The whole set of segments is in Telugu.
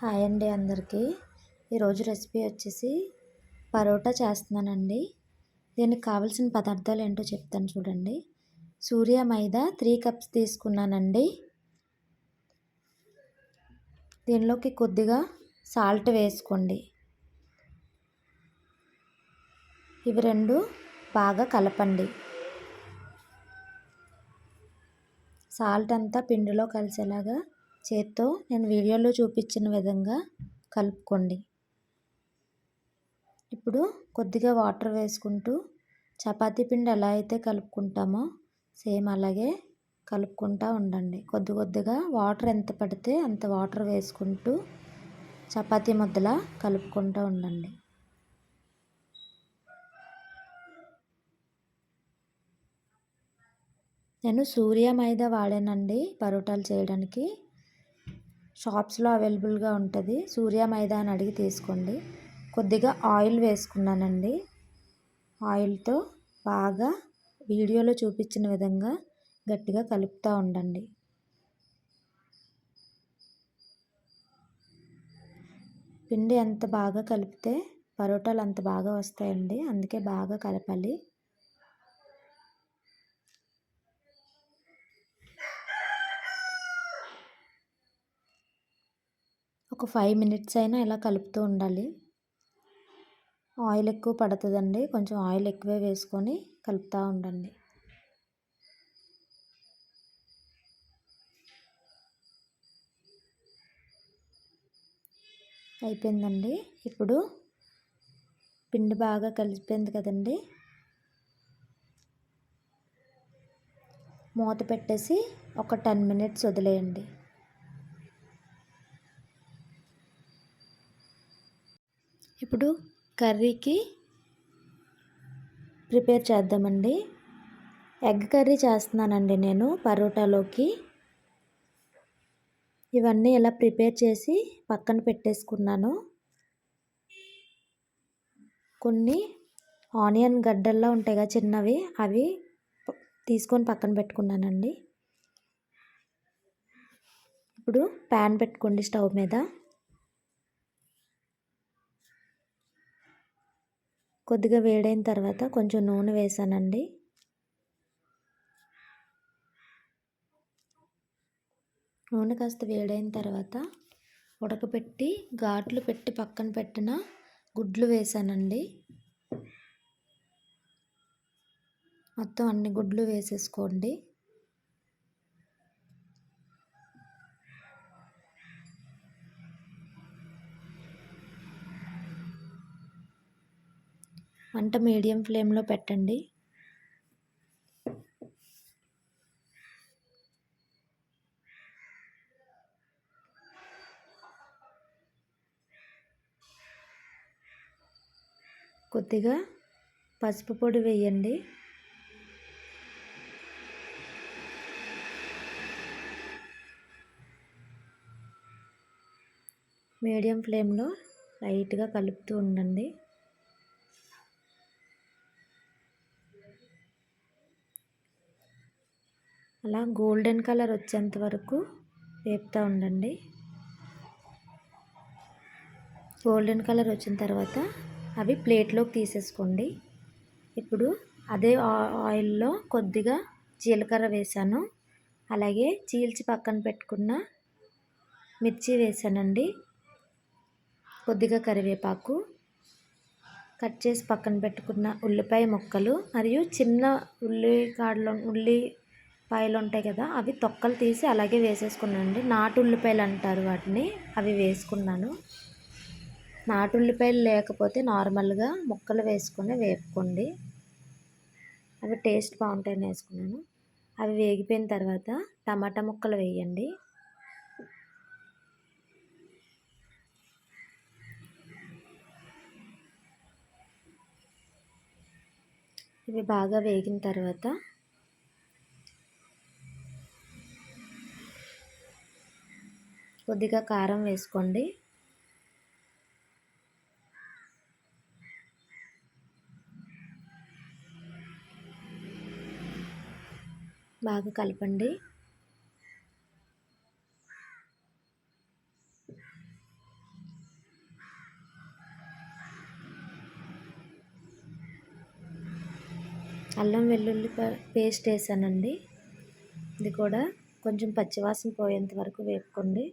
హాయ్ అండి అందరికీ. ఈరోజు రెసిపీ వచ్చేసి పరోటా చేస్తున్నానండి. దీనికి కావాల్సిన పదార్థాలు ఏంటో చెప్తాను చూడండి. సూర్య మైదా త్రీ కప్స్ తీసుకున్నానండి. దీనిలోకి కొద్దిగా సాల్ట్ వేసుకోండి. ఇవి రెండు బాగా కలపండి. సాల్ట్ అంతా పిండిలో కలిసేలాగా చేత్తో నేను వీడియోలో చూపించిన విధంగా కలుపుకోండి. ఇప్పుడు కొద్దిగా వాటర్ వేసుకుంటూ చపాతీ పిండి ఎలా అయితే కలుపుకుంటామో సేమ్ అలాగే కలుపుకుంటూ ఉండండి. కొద్ది కొద్దిగా వాటర్ ఎంత పడితే అంత వాటర్ వేసుకుంటూ చపాతీ ముద్దలా కలుపుకుంటూ ఉండండి. నేను సూర్య మైదా వాడానండి పరోటాలు చేయడానికి. షాప్స్లో అవైలబుల్గా ఉంటుంది. సూర్య మైదా అని అడిగి తీసుకోండి. కొద్దిగా ఆయిల్ వేసుకున్నానండి. ఆయిల్తో బాగా వీడియోలో చూపించిన విధంగా గట్టిగా కలుపుతూ ఉండండి. పిండి ఎంత బాగా కలిపితే పరోటాలు అంత బాగా వస్తాయండి. అందుకే బాగా కలపాలి. ఒక ఫైవ్ మినిట్స్ అయినా ఇలా కలుపుతూ ఉండాలి. ఆయిల్ ఎక్కువ పడుతుందండి. కొంచెం ఆయిల్ ఎక్కువే వేసుకొని కలుపుతూ ఉండండి. అయిపోయిందండి. ఇప్పుడు పిండి బాగా కలిసిపోయింది కదండి. మూత పెట్టేసి ఒక టెన్ మినిట్స్ వదిలేయండి. ఇప్పుడు కర్రీకి ప్రిపేర్ చేద్దామండి. ఎగ్ కర్రీ చేస్తున్నానండి నేను పరోటాలోకి. ఇవన్నీ ఇలా ప్రిపేర్ చేసి పక్కన పెట్టేసుకున్నాను. కొన్ని ఆనియన్ గడ్డల్లో ఉంటాయి కదా చిన్నవి అవి తీసుకొని పక్కన పెట్టుకున్నానండి. ఇప్పుడు ప్యాన్ పెట్టుకోండి స్టవ్ మీద. కొద్దిగా వేడైన తర్వాత కొంచెం నూనె వేసానండి. నూనె కాస్త వేడైన తర్వాత ఉడకపెట్టి ఘాట్లు పెట్టి పక్కన పెట్టిన గుడ్లు వేసానండి. మొత్తం అన్ని గుడ్లు వేసేసుకోండి. మంట మీడియం ఫ్లేమ్లో పెట్టండి. కొద్దిగా పసుపు పొడి వేయండి. మీడియం ఫ్లేమ్లో లైట్గా కలుపుతూ ఉండండి. అలా గోల్డెన్ కలర్ వచ్చేంత వరకు వేపుతూ ఉండండి. గోల్డెన్ కలర్ వచ్చిన తర్వాత అవి ప్లేట్లోకి తీసేసుకోండి. ఇప్పుడు అదే ఆయిల్లో కొద్దిగా జీలకర్ర వేసాను. అలాగే చీల్చి పక్కన పెట్టుకున్న మిర్చి వేసానండి. కొద్దిగా కరివేపాకు కట్ చేసి పక్కన పెట్టుకున్న ఉల్లిపాయ ముక్కలు మరియు చిన్న ఉల్లి కాడలో ఉల్లి పైలు ఉంటాయి కదా అవి తొక్కలు తీసి అలాగే వేసేసుకున్నానండి. నాటు ఉల్లిపాయలు అంటారు వాటిని అవి వేసుకున్నాను. నాటు ఉల్లిపాయలు లేకపోతే నార్మల్గా ముక్కలు వేసుకొని వేపుకోండి. అవి టేస్ట్ బాగుంటాయని వేసుకున్నాను. అవి వేగిపోయిన తర్వాత టమాటా ముక్కలు వేయండి. ఇవి బాగా వేగిన తర్వాత కొద్దిగా కారం వేసుకోండి. బాగా కలపండి. అల్లం వెల్లుల్లి పేస్ట్ వేసానండి. ఇది కూడా కొంచెం పచ్చివాసన పోయేంత వరకు వేపుకోండి.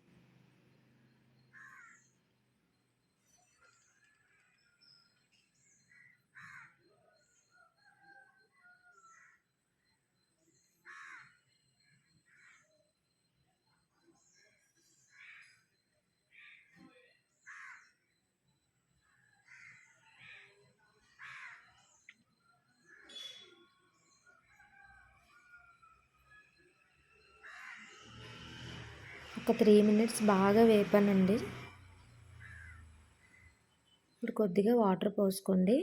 ఒక త్రీ మినిట్స్ బాగా వేపానండి. ఇప్పుడు కొద్దిగా వాటర్ పోసుకోండి.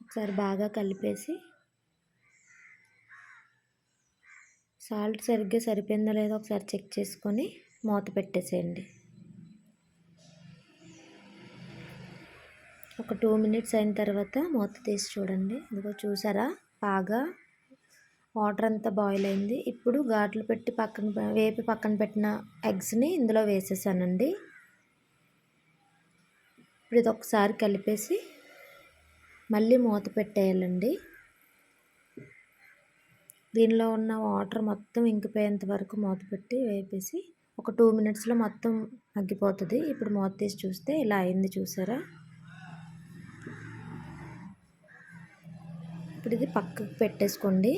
ఒకసారి బాగా కలిపేసి సాల్ట్ సరిగ్గా సరిపోయిందో లేదో ఒకసారి చెక్ చేసుకొని మూత పెట్టేసేయండి. ఒక టూ మినిట్స్ అయిన తర్వాత మూత తీసి చూడండి. ఇదిగో చూసారా? బాగా వాటర్ అంతా బాయిల్ అయింది. ఇప్పుడు ఘాట్లు పెట్టి పక్కన వేపి పక్కన పెట్టిన ఎగ్స్ని ఇందులో వేసేసానండి. ఇప్పుడు ఇది ఒకసారి కలిపేసి మళ్ళీ మూత పెట్టేయాలండి. దీనిలో ఉన్న వాటర్ మొత్తం ఇంకిపోయేంత వరకు మూత పెట్టి వేపేసి ఒక టూ మినిట్స్లో మొత్తం మగ్గిపోతుంది. ఇప్పుడు మూత తీసి చూస్తే ఇలా అయింది చూసారా? ఇప్పుడు ఇది పక్కకు పెట్టేసుకోండి.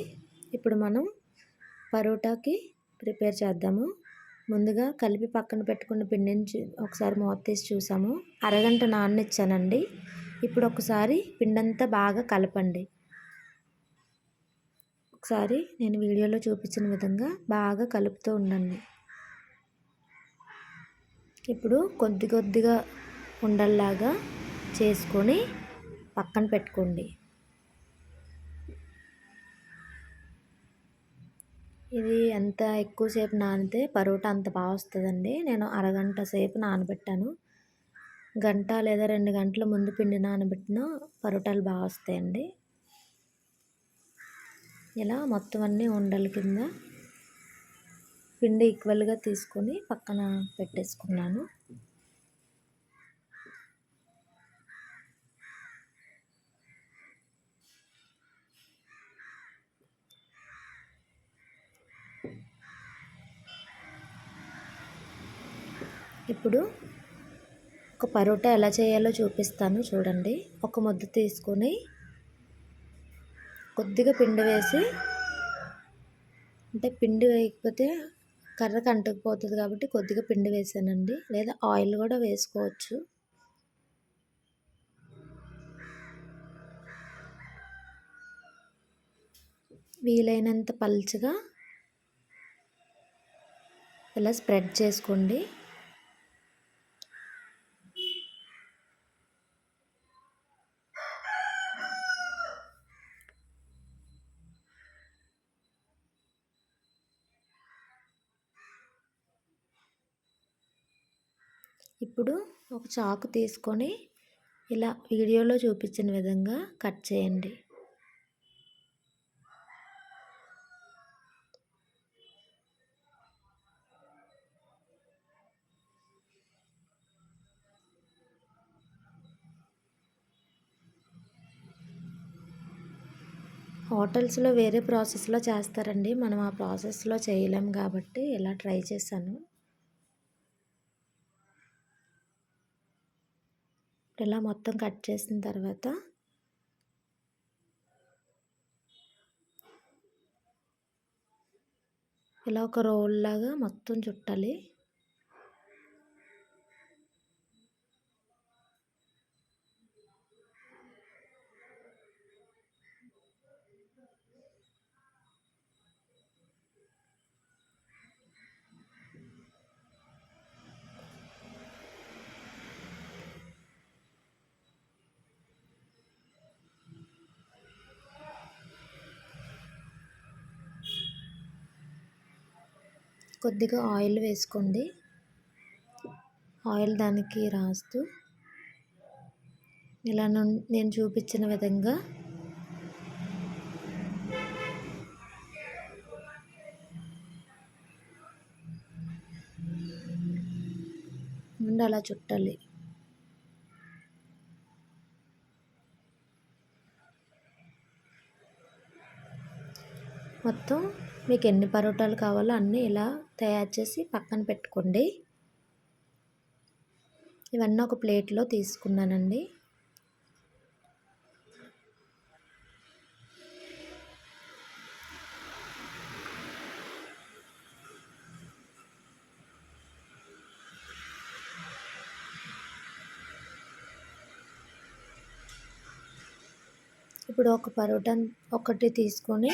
ఇప్పుడు మనం పరోటాకి ప్రిపేర్ చేద్దాము. ముందుగా కలిపి పక్కన పెట్టుకున్న పిండిని ఒకసారి మూత తీసి చూసాము. అరగంట నాననిచ్చానండి. ఇప్పుడు ఒకసారి పిండంతా బాగా కలపండి. ఒకసారి నేను వీడియోలో చూపించిన విధంగా బాగా కలుపుతూ ఉండండి. ఇప్పుడు కొద్ది కొద్దిగా ఉండల్లాగా చేసుకొని పక్కన పెట్టుకోండి. ఇది ఎంత ఎక్కువసేపు నానితే పరోటా అంత బాగా వస్తుందండి. నేను అరగంట సేపు నానబెట్టాను. గంట లేదా రెండు గంటల ముందు పిండి నానబెట్టిన పరోటాలు బాగా వస్తాయండి. ఇలా మొత్తం అన్నీ ఉండల కింద పిండి ఈక్వల్గా తీసుకొని పక్కన పెట్టేసుకున్నాను. ఇప్పుడు ఒక పరోటా ఎలా చేయాలో చూపిస్తాను చూడండి. ఒక ముద్ద తీసుకొని కొద్దిగా పిండి వేసి అంటే పిండి వేయకపోతే కర్రకు అంటుకుపోతుంది కాబట్టి కొద్దిగా పిండి వేసానండి. లేదా ఆయిల్ కూడా వేసుకోవచ్చు. వీలైనంత పల్చగా ఇలా స్ప్రెడ్ చేసుకోండి. ఇప్పుడు ఒక చాకు తీసుకొని ఇలా వీడియోలో చూపించిన విధంగా కట్ చేయండి. హోటల్స్లో వేరే ప్రాసెస్లో చేస్తారండి. మనం ఆ ప్రాసెస్లో చేయలేం కాబట్టి ఇలా ట్రై చేశాను. ఇలా మొత్తం కట్ చేసిన తర్వాత ఇలా ఒక రోల్ లాగా మొత్తం చుట్టాలి. కొద్దిగా ఆయిల్ వేసుకోండి. ఆయిల్ దానికి రాస్తూ ఇలా నేను చూపించిన విధంగా ఉండి అలా చుట్టాలి. మొత్తం మీకు ఎన్ని పరోటాలు కావాలో అన్నీ ఇలా తయారు చేసి పక్కన పెట్టుకోండి. ఇవన్నీ ఒక ప్లేట్లో తీసుకున్నానండి. ఇప్పుడు ఒక పరోటా ఒకటి తీసుకొని